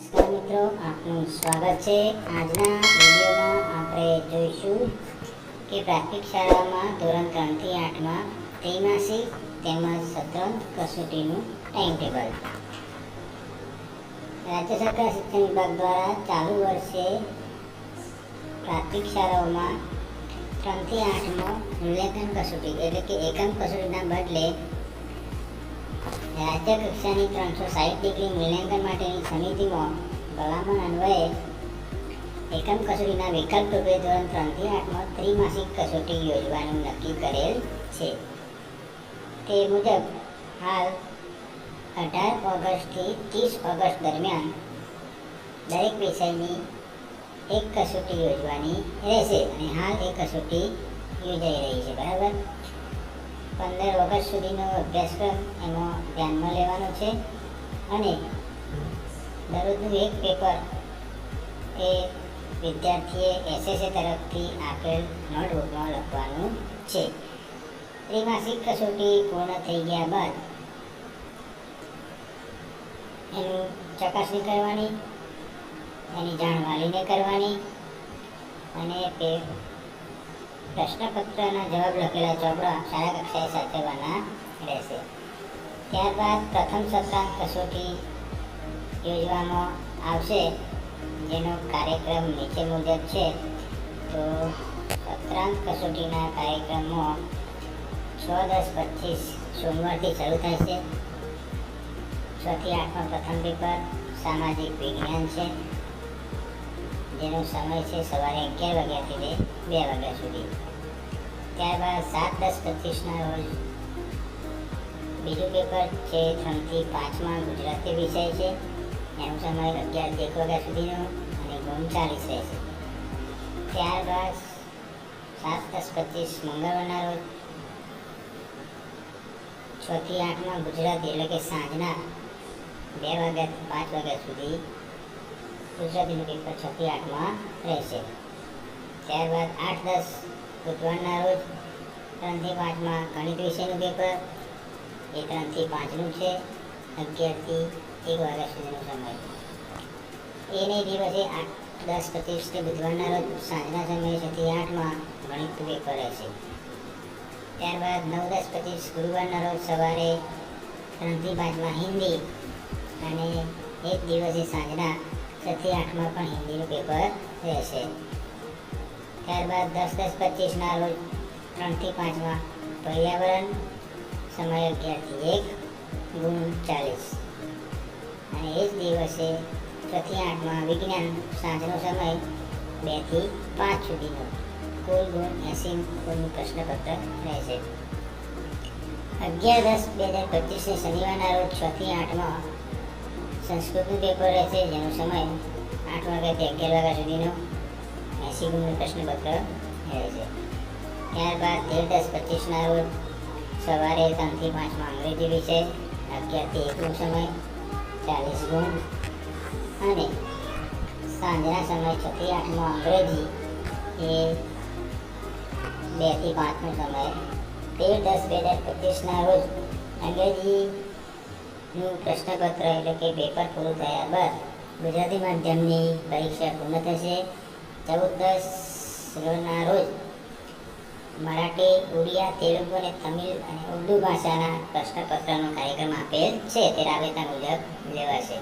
નમસ્કાર મિત્રો, આપનું સ્વાગત છે. આજના વિડીયોમાં આપણે જોઈશું કે પ્રાથમિક શાળામાં ધોરણ ત્રણથી આઠમાં ત્રિમાસિક તેમજ સત્રંત કસોટીનું ટાઈમ ટેબલ રાજ્ય સરકાર શિક્ષણ વિભાગ દ્વારા ચાલુ વર્ષે પ્રાથમિક શાળાઓમાં ત્રણથી આઠમાં મૂલ્યાંકન કસોટી એટલે કે એકમ કસોટીના બદલે રાજ્ય કક્ષાની ત્રણસો સાઠ ડિગ્રી મૂલ્યાંકન માટેની સમિતિમાં ભલામણ અન્વયે એકમ કસોટીના વિકલ્પ રૂપે ધોરણ ત્રણથી આઠમાં ત્રિમાસિક કસોટી યોજવાનું નક્કી કરેલ છે. તે મુજબ, હાલ અઢાર ઓગસ્ટથી ત્રીસ ઓગસ્ટ દરમિયાન દરેક વિષયની એક કસોટી યોજવાની રહેશે અને હાલ એ કસોટી યોજાઈ રહી છે. બરાબર? પંદર ઓગસ્ટ સુધીનો અભ્યાસક્રમ એમાં ધ્યાનમાં લેવાનો છે. અને દરરોજનું એક પેપર એ વિદ્યાર્થીએ એસએસએ તરફથી આપેલ નોટબુકમાં લખવાનું છે. ત્રિમાસિક કસોટી પૂર્ણ થઈ ગયા બાદ એનું ચકાસણી કરવાની, એની જાણ વાલીને કરવાની અને તે પ્રશ્નપત્રના જવાબ લખેલા ચોપડા શાળા કક્ષાએ સાચવવાના રહેશે. ત્યારબાદ પ્રથમ સત્રાંત કસોટી યોજવામાં આવશે. જેનો કાર્યક્રમ નીચે મુજબ છે. તો સત્રાંત કસોટીના કાર્યક્રમમાં છ, દસ, પચીસ સોમવારથી શરૂ થશે. છથી આઠમાં પ્રથમ પેપર સામાજિક વિજ્ઞાન છે. જેનો સમય છે સવારે અગિયાર વાગ્યાથી લઈ બે વાગ્યા સુધી. ત્યારબાદ સાત દસ પચીસના રોજ બીજું પેપર છે ત્રણથી પાંચમાં ગુજરાતી વિષય છે. એનો સમય અગિયારથી એક વાગ્યા સુધીનો અને ગુણ ચાલીસ રહેશે. ત્યારબાદ સાત દસ પચીસ મંગળવારના રોજ છથી આઠમાં ગુજરાતી એટલે કે સાંજના બે વાગ્યાથી પાંચ વાગ્યા સુધી ગુજરાતીનું પેપર છથી આઠમાં રહેશે. ત્યારબાદ આઠ દસ બુધવારના રોજ ત્રણથી પાંચમાં ગણિત વિષયનું પેપર એ ત્રણથી પાંચનું છે. અગિયારથી એક વાગ્યા સુધીનો સમય. એને દિવસે આઠ દસ પચીસથી બુધવારના રોજ સાંજના સમયે છથી આઠમાં ગણિત પેપર રહેશે. ત્યારબાદ નવ દસ પચીસ ગુરુવારના રોજ સવારે ત્રણથી પાંચમાં હિન્દી અને એક દિવસે સાંજના છથી આઠમાં પણ હિન્દીનું પેપર રહેશે. ત્યારબાદ દસ દસ પચીસના રોજ ત્રણથી પાંચમાં પર્યાવરણ, સમય અગિયારથી એક, ગુણ ચાલીસ. અને એ જ દિવસે છથી આઠમાં વિજ્ઞાન, સાંજનો સમય બેથી પાંચ સુધીનો. કુલ ગુણ એસી ગુણનું પ્રશ્નપત્ર રહેશે. અગિયાર દસ બે હજાર પચીસને શનિવારના રોજ છથી આઠમાં સંસ્કૃતનું પેપર રહેશે જેનો સમય આઠ વાગ્યાથી અગિયાર વાગ્યા સુધીનો એંસી ગુણનું પ્રશ્નપત્ર રહેશે ત્યારબાદ તેર દસ પચીસના રોજ સવારે ત્રણથી પાંચમાં અંગ્રેજી વિષય, અગિયારથી એકનો સમય, ચાલીસ ગુણ અને સાંજના સમય છથી આઠમો અંગ્રેજી એ બેથી પાંચનો સમય. તેર દસ બે હજાર પચીસના રોજ અંગ્રેજીનું પ્રશ્નપત્ર એટલે કે પેપર પૂરું થયા બાદ ગુજરાતી માધ્યમની પરીક્ષા પૂર્ણ થશે. ચૌદ દસ રોજના રોજ મરાઠી, ઉડિયા, તેલુગુ અને તમિલ અને ઉર્દુ ભાષાના પ્રશ્નપત્રનો કાર્યક્રમ આપેલ છે. તે રાબેતા મુજબ લેવાશે.